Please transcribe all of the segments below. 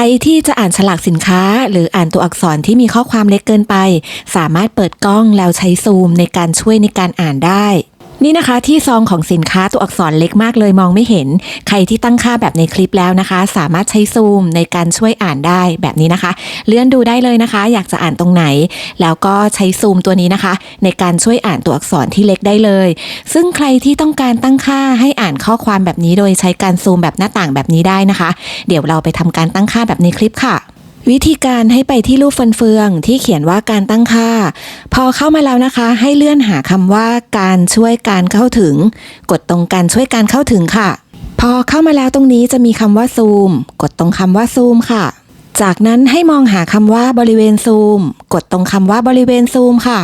ใครที่จะอ่านฉลากสินค้า หรืออ่านตัวอักษรที่มีข้อความเล็กเกินไป สามารถเปิดกล้องแล้วใช้ซูมในการช่วยในการอ่านได้ นี่นะคะที่ซองของสินค้าตัวอักษรเล็กมากเลยมองไม่เห็น ใครที่ตั้งค่าแบบในคลิปแล้วนะคะ สามารถใช้ซูมในการช่วยอ่านได้แบบนี้นะคะ เลื่อนดูได้เลยนะคะ อยากจะอ่านตรงไหน แล้วก็ใช้ซูมตัวนี้นะคะ ในการช่วยอ่านตัวอักษรที่เล็กได้เลย ซึ่งใครที่ต้องการตั้งค่าให้อ่านข้อความแบบนี้โดยใช้การซูมแบบหน้าต่างแบบนี้ได้นะคะ เดี๋ยวเราไปทำการตั้งค่าแบบในคลิปค่ะ วิธีการให้ไปที่รูปฟันเฟืองที่เขียนว่าการตั้งค่า พอเข้ามาแล้วนะคะ ให้เลื่อนหาคำว่าการช่วยการเข้าถึง กดตรงการช่วยการเข้าถึงค่ะ พอเข้ามาแล้วตรงนี้จะมีคำว่าซูม กดตรงคำว่าซูมค่ะ จากนั้นให้มองหาคำว่าบริเวณซูม กดตรงคำว่าบริเวณซูมค่ะ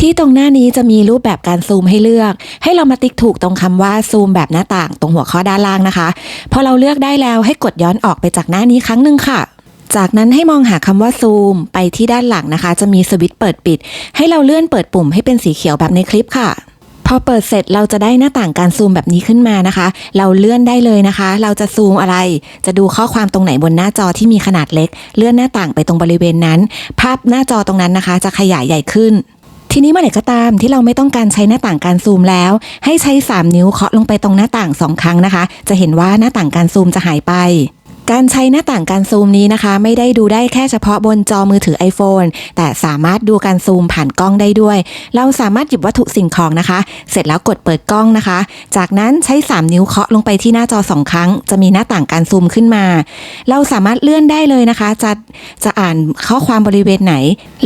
ที่ตรงหน้านี้จะมีรูปแบบการซูมให้เลือก ให้เรามาติ๊กถูกตรงคำว่าซูมแบบหน้าต่างตรงหัวข้อด้านล่างนะคะ พอเราเลือกได้แล้วให้กดย้อนออกไปจากหน้านี้ครั้งหนึ่งค่ะ จากนั้นให้มองหาคำว่าซูม ไปที่ด้านหลังนะคะ จะมีสวิตช์เปิดปิด ให้เราเลื่อนเปิดปุ่มให้เป็นสีเขียวแบบในคลิปค่ะ พอเปิดเสร็จเราจะได้หน้าต่างการซูมแบบนี้ขึ้นมานะคะ เราเลื่อนได้เลยนะคะ เราจะซูมอะไร จะดูข้อความตรงไหนบนหน้าจอที่มีขนาดเล็ก เลื่อนหน้าต่างไปตรงบริเวณนั้น ภาพหน้าจอตรงนั้นนะคะ จะขยายใหญ่ขึ้นทีนี้เมื่อไหร่ก็ตามที่เราไม่ต้องการใช้หน้าต่างการซูมแล้ว ให้ใช้ 3 นิ้วเคาะลงไปตรงหน้าต่าง 2 ครั้งนะคะ จะเห็นว่าหน้าต่างการซูมจะหายไป การใช้หน้าต่างการซูมนี้นะคะ ไม่ได้ดูได้แค่เฉพาะบนจอมือถือ iPhone แต่สามารถดูการซูมผ่านกล้องได้ด้วย เราสามารถหยิบวัตถุสิ่งของนะคะ เสร็จแล้วกดเปิดกล้องนะคะ จากนั้นใช้ 3 นิ้วเคาะลงไปที่หน้าจอ 2 ครั้ง จะมีหน้าต่างการซูมขึ้นมา เราสามารถเลื่อนได้เลยนะคะ จะจะอ่านข้อความบริเวณไหน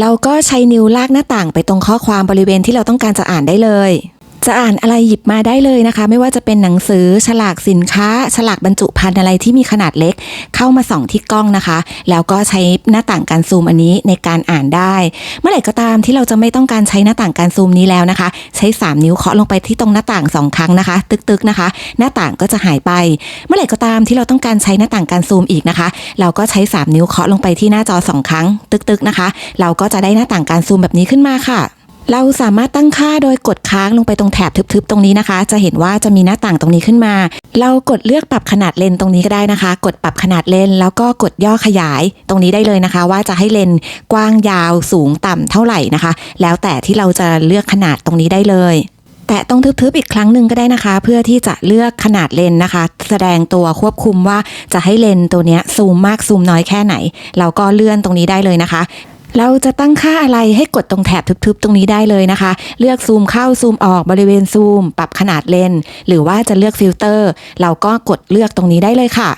เราก็ใช้นิ้วลากหน้าต่างไปตรงข้อความบริเวณที่เราต้องการจะอ่านได้เลย จะอ่านอะไรหยิบมาได้เลยนะคะ ไม่ว่าจะเป็นหนังสือฉลากสินค้า ฉลากบรรจุภัณฑ์อะไรที่มีขนาดเล็ก เข้ามาส่องที่กล้องนะคะ แล้วก็ใช้หน้าต่างการซูมอันนี้ในการอ่านได้ เมื่อไหร่ก็ตามที่เราจะไม่ต้องการใช้หน้าต่างการซูมนี้แล้วนะคะ ใช้ 3 นิ้วเคาะลงไปที่ตรงหน้าต่างสองครั้งนะคะ ตึกๆนะคะ หน้าต่างก็จะหายไป เมื่อไหร่ก็ตามที่เราต้องการใช้หน้าต่างการซูมอีกนะคะ เราก็ใช้ 3 นิ้วเคาะลงไปที่หน้าจอสองครั้ง ตึกๆนะคะ เราก็จะได้หน้าต่างการซูมแบบนี้ขึ้นมาค่ะ เราสามารถตั้งค่าโดยกดค้างลงไปตรงแถบทึบๆ ตรงนี้นะคะ จะเห็นว่าจะมีหน้าต่างตรงนี้ขึ้นมา เรากดเลือกปรับขนาดเลนส์ตรงนี้ก็ได้นะคะ กดปรับขนาดเลนส์แล้วก็กดย่อขยายตรงนี้ได้เลยนะคะ ว่าจะให้เลนส์กว้างยาวสูงต่ำเท่าไหร่นะคะ แล้วแต่ที่เราจะเลือกขนาดตรงนี้ได้เลยแต่ต้องทึบๆอีกครั้งหนึ่งก็ได้นะคะ เพื่อที่จะเลือกขนาดเลนส์นะคะ แสดงตัวควบคุมว่าจะให้เลนส์ตัวนี้ซูมมากซูมน้อยแค่ไหน เราก็เลื่อนตรงนี้ได้เลยนะคะ เราจะตั้งค่าอะไรให้กดตรงแถบทึบๆ ตรงนี้ได้เลยนะคะ เลือกซูมเข้าซูมออกบริเวณซูม ปรับขนาดเลนส์หรือว่าจะเลือกฟิลเตอร์ เราก็กดเลือกตรงนี้ได้เลยค่ะ